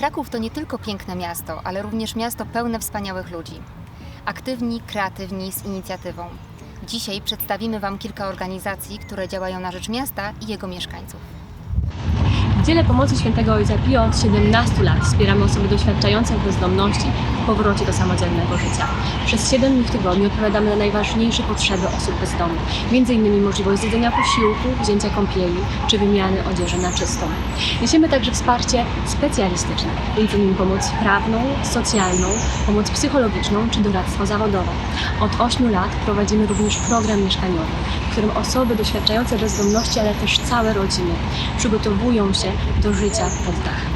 Kraków to nie tylko piękne miasto, ale również miasto pełne wspaniałych ludzi. Aktywni, kreatywni, z inicjatywą. Dzisiaj przedstawimy Wam kilka organizacji, które działają na rzecz miasta i jego mieszkańców. W dziele pomocy świętego Ojca Pio od 17 lat wspieramy osoby doświadczające bezdomności w powrocie do samodzielnego życia. Przez 7 dni w tygodniu odpowiadamy na najważniejsze potrzeby osób bezdomnych, m.in. możliwość zjedzenia posiłku, wzięcia kąpieli czy wymiany odzieży na czystą. Niesiemy także wsparcie specjalistyczne, m.in. pomoc prawną, socjalną, pomoc psychologiczną czy doradztwo zawodowe. Od 8 lat prowadzimy również program mieszkaniowy, którym osoby doświadczające bezdomności, ale też całe rodziny przygotowują się do życia pod dachem.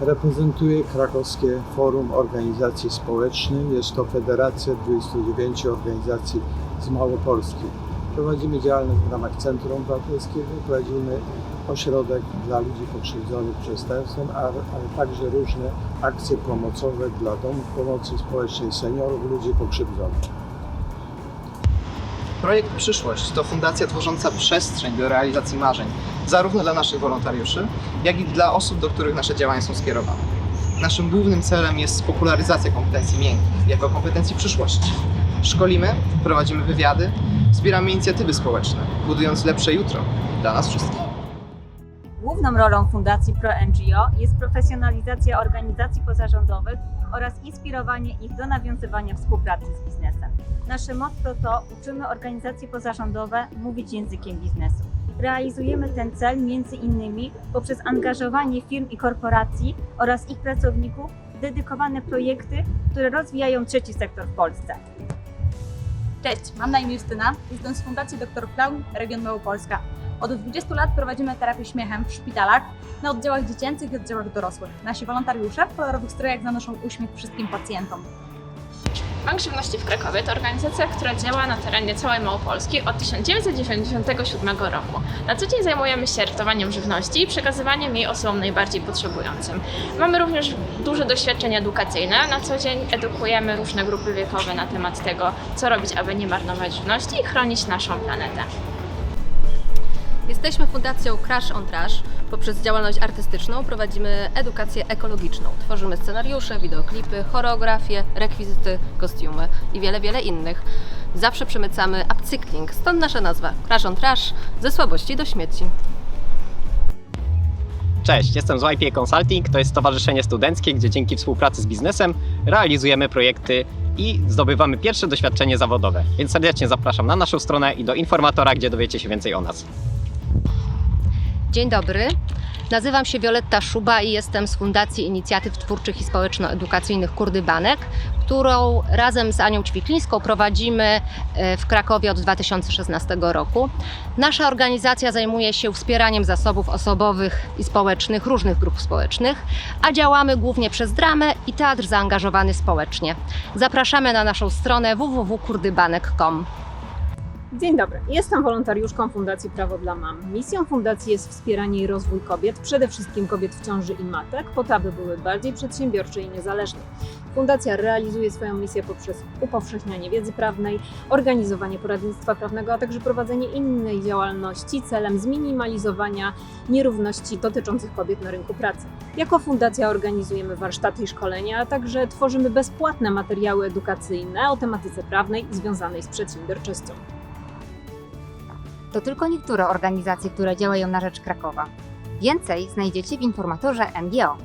Reprezentuję Krakowskie Forum Organizacji Społecznych. Jest to federacja 29 organizacji z Małopolski. Prowadzimy działalność w ramach Centrum Obywatelskiego, prowadzimy ośrodek dla ludzi pokrzywdzonych przestępstwem, ale także różne akcje pomocowe dla domów pomocy społecznej seniorów, ludzi pokrzywdzonych. Projekt Przyszłość to fundacja tworząca przestrzeń do realizacji marzeń, zarówno dla naszych wolontariuszy, jak i dla osób, do których nasze działania są skierowane. Naszym głównym celem jest popularyzacja kompetencji miękkich jako kompetencji przyszłości. Szkolimy, prowadzimy wywiady, wspieramy inicjatywy społeczne, budując lepsze jutro dla nas wszystkich. Główną rolą Fundacji ProNGO jest profesjonalizacja organizacji pozarządowych oraz inspirowanie ich do nawiązywania współpracy z biznesem. Nasze motto to uczymy organizacje pozarządowe mówić językiem biznesu. Realizujemy ten cel innymi poprzez angażowanie firm i korporacji oraz ich pracowników w dedykowane projekty, które rozwijają trzeci sektor w Polsce. Cześć, mam na imię Justyna, jestem z Fundacji Dr Clown Region Małopolska. Od 20 lat prowadzimy terapię śmiechem w szpitalach, na oddziałach dziecięcych i oddziałach dorosłych. Nasi wolontariusze w kolorowych strojach zanoszą uśmiech wszystkim pacjentom. Bank Żywności w Krakowie to organizacja, która działa na terenie całej Małopolski od 1997 roku. Na co dzień zajmujemy się ratowaniem żywności i przekazywaniem jej osobom najbardziej potrzebującym. Mamy również duże doświadczenie edukacyjne. Na co dzień edukujemy różne grupy wiekowe na temat tego, co robić, aby nie marnować żywności i chronić naszą planetę. Jesteśmy Fundacją Crash on Trash. Poprzez działalność artystyczną prowadzimy edukację ekologiczną. Tworzymy scenariusze, wideoklipy, choreografie, rekwizyty, kostiumy i wiele, wiele innych. Zawsze przemycamy upcykling, stąd nasza nazwa Crash on Trash ze słabości do śmieci. Cześć, jestem z YPA Consulting. To jest stowarzyszenie studenckie, gdzie dzięki współpracy z biznesem realizujemy projekty i zdobywamy pierwsze doświadczenie zawodowe. Więc serdecznie zapraszam na naszą stronę i do informatora, gdzie dowiecie się więcej o nas. Dzień dobry. Nazywam się Wioletta Szuba i jestem z Fundacji Inicjatyw Twórczych i Społeczno-Edukacyjnych Kurdybanek, którą razem z Anią Ćwiklińską prowadzimy e, w Krakowie od 2016 roku. Nasza organizacja zajmuje się wspieraniem zasobów osobowych i społecznych różnych grup społecznych, a działamy głównie przez dramę i teatr zaangażowany społecznie. Zapraszamy na naszą stronę www.kurdybanek.com. Dzień dobry, jestem wolontariuszką Fundacji Prawo dla Mam. Misją Fundacji jest wspieranie i rozwój kobiet, przede wszystkim kobiet w ciąży i matek, po to, aby były bardziej przedsiębiorcze i niezależne. Fundacja realizuje swoją misję poprzez upowszechnianie wiedzy prawnej, organizowanie poradnictwa prawnego, a także prowadzenie innej działalności celem zminimalizowania nierówności dotyczących kobiet na rynku pracy. Jako fundacja organizujemy warsztaty i szkolenia, a także tworzymy bezpłatne materiały edukacyjne o tematyce prawnej związanej z przedsiębiorczością. To tylko niektóre organizacje, które działają na rzecz Krakowa. Więcej znajdziecie w informatorze NGO.